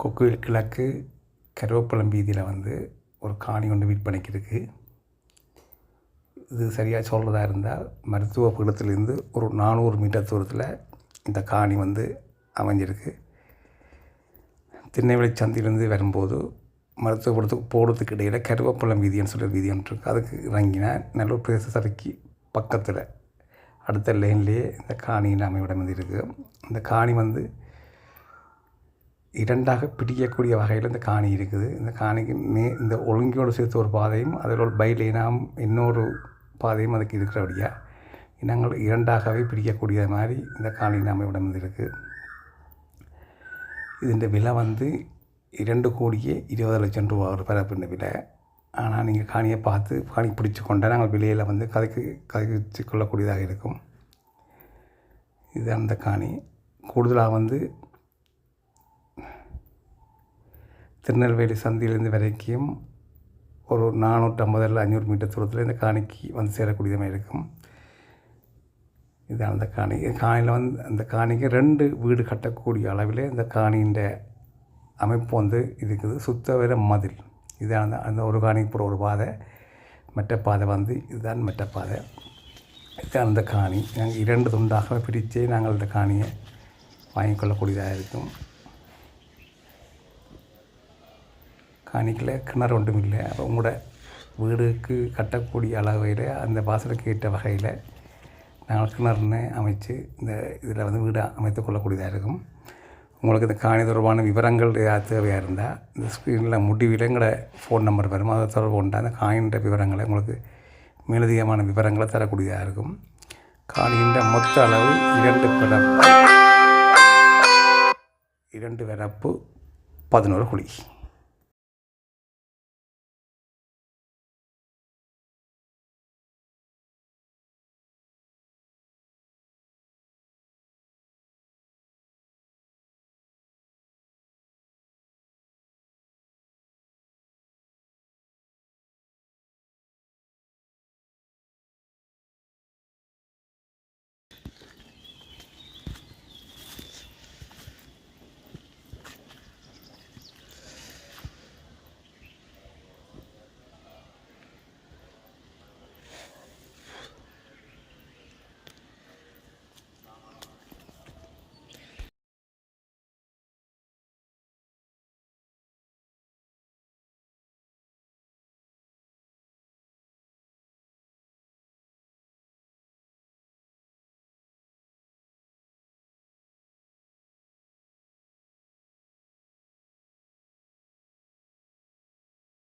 கொக்குவில் கிழக்கு கருவேப்பழம் வீதியில் வந்து ஒரு காணி ஒன்று விற்பனைக்கு இருக்குது இது சரியாக சொல்கிறதா இருந்தால் மருத்துவ பீடத்திலிருந்து ஒரு நானூறு மீட்டர் தூரத்தில் இந்த காணி வந்து அமைஞ்சிருக்கு. திருநெல்வேலி சந்தையிலேருந்து வரும்போது மருத்துவ படத்துக்கு போகிறதுக்கு இடையில் கருவேப்பழம் வீதின்னு சொல்லி வீதி ஒன்று இருக்குது அதுக்கு இறங்கினா நல்லூர் பிரதேச சபைக்கு பக்கத்தில் அடுத்த லைன்லேயே இந்த காணியின் அமைவிடம் வந்து இருக்குது இந்த காணி வந்து இரண்டாக பிடிக்கக்கூடிய வகையில் இந்த காணி இருக்குது. இந்த காணிக்கு நே இந்த ஒழுங்கியோடு சேர்த்து ஒரு பாதையும் அதில் பைலேனாம் இன்னொரு பாதையும் அதுக்கு இருக்கிறபடியாக இனங்கள் இரண்டாகவே பிடிக்கக்கூடிய மாதிரி இந்த காணி அமைவிடம் வந்து இருக்குது இதுன்ற விலை வந்து இரண்டு கோடியே இருபது லட்சம் ரூபா ஒரு பரப்பின விலை. ஆனால் நீங்கள் காணியை பார்த்து காணி பிடிச்சி கொண்டால் நாங்கள் விலையில் வந்து கதைக்கு கதைச்சு கொள்ளக்கூடியதாக இருக்கும். இது அந்த காணி. கூடுதலாக வந்து திருநெல்வேலி சந்தியிலேருந்து வரைக்கும் ஒரு நானூற்றம்பது இல்லை அஞ்சூறு மீட்டர் தூரத்தில் இந்த காணிக்கு வந்து சேரக்கூடியதாக இருக்கும். இது அந்த காணி. காணியில் வந்து அந்த காணிக்கு ரெண்டு வீடு கட்டக்கூடிய அளவில் இந்த காணியின் அமைப்பு வந்து இருக்குது. சுத்தவர மதில். இதான் அந்த அந்த ஒரு காணிக்கு போகிற ஒரு பாதை. மற்ற பாதை வந்து இதுதான் மற்ற பாதை. இது அந்த காணி. நாங்கள் இரண்டு துண்டாக பிரித்தே நாங்கள் இந்த காணியை வாங்கிக்கொள்ளக்கூடியதாக இருக்கும். காணிக்கில் கிணறு ஒன்றும் இல்லை. அப்போ உங்களோட வீடுக்கு கட்டக்கூடிய அளவையில் அந்த வாசலுக்கு ஏற்ற வகையில் நாங்கள் கிணறுன்னு அமைச்சு இந்த இதில் வந்து வீடு அமைத்து கொள்ளக்கூடியதாக இருக்கும். உங்களுக்கு இந்த காணி தொடர்பான விவரங்கள் ஏதாவது தேவையாக இருந்தால் இந்த ஸ்க்ரீனில் முடிவில் எங்களை ஃபோன் நம்பர் வரும். அதை தொடர்பு கொண்டா அந்த காணின்ற விவரங்களை உங்களுக்கு மேலதிகமான விவரங்களை தரக்கூடியதாக இருக்கும். காணின்ற மொத்த அளவு இரண்டு பிறப்பு இரண்டு பிறப்பு பதினோரு குழி.